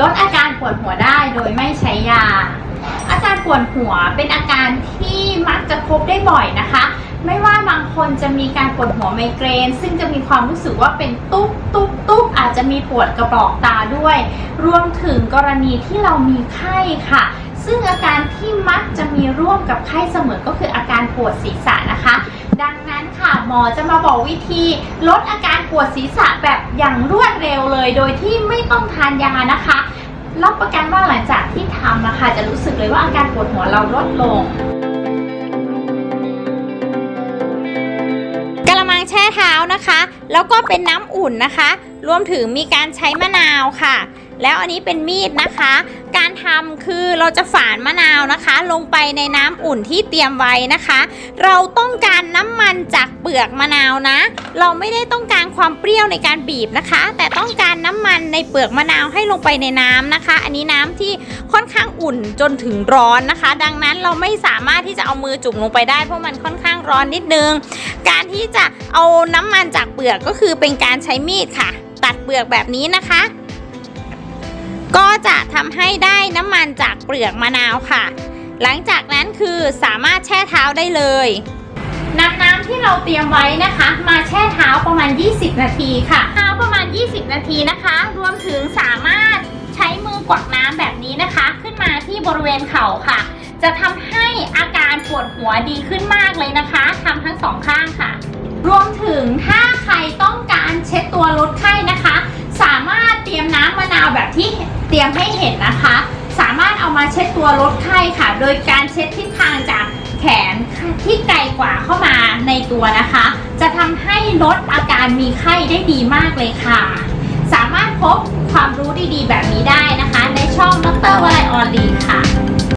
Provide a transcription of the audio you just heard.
ลดอาการปวดหัวได้โดยไม่ใช้ยา อาการปวดหัวเป็นอาการที่มักจะพบได้บ่อยนะคะ ไม่ว่าบางคนจะมีการปวดหัวไมเกรน ซึ่งจะมีความรู้สึกว่าเป็นตุ๊บตุ๊บตุ๊บอาจจะมีปวดกระบอกตาด้วย รวมถึงกรณีที่เรามีไข้ค่ะ ซึ่งอาการที่มักจะมีร่วมกับไข้เสมอก็คืออาการปวดศีรษะนะคะ ดังนั้น หมอจะมาบอกวิธีลดอาการปวดศีรษะแบบอย่างรวดเร็วเลย โดยที่ไม่ต้องทานยานะคะ รับประกันว่าหลังจากที่ทำนะคะ จะรู้สึกเลยว่าอาการปวดหัวเราลดลงกระมังแช่เท้านะคะ แล้วก็เป็นน้ำอุ่นนะคะ รวมถึงมีการใช้มะนาวค่ะ แล้วอันนี้เป็นมีดนะคะ การทำคือเราจะฝานมะนาวนะคะ ลงไปในน้ำอุ่นที่เตรียมไว้นะคะ เราต้องการน้ำมันจากเปลือกมะนาวนะ เราไม่ได้ต้องการความเปรี้ยวในการบีบนะคะ แต่ต้องการน้ำมันในเปลือกมะนาวให้ลงไปในน้ำนะคะ อันนี้น้ำที่ค่อนข้างอุ่นจนถึงร้อนนะคะ ดังนั้นเราไม่สามารถที่จะเอามือจุ่มลงไปได้เพราะมันค่อนข้างร้อนนิดนึง การที่จะเอาน้ำมันจากเปลือกก็คือเป็นการใช้มีดค่ะ ตัดเปลือกแบบนี้นะคะ ก็จะทำให้ได้น้ำมันจากเปลือกมะนาวค่ะ หลังจากนั้นคือสามารถแช่เท้าได้เลยนำน้ำที่เราเตรียมไว้นะคะ มาแช่เท้าประมาณ 20 นาทีค่ะเท้าประมาณ 20 นาทีนะคะ รวมถึงสามารถใช้มือกวักน้ำแบบนี้นะคะ ขึ้นมาที่บริเวณเข่าค่ะ จะทำให้อาการปวดหัวดีขึ้นมากเลยนะคะทำทั้งสองข้างค่ะ รวม ที่เตรียมให้เห็นนะคะ สามารถเอามาเช็ดตัวลดไข้ค่ะ โดยการเช็ดทิศทางจากแขนที่ไกลกว่าเข้ามาในตัวนะคะ จะทำให้ลดอาการมีไข้ได้ดีมากเลยค่ะ สามารถพบความรู้ดีๆ แบบนี้ได้นะคะ ในช่องดรวลัยออนลีค่ะ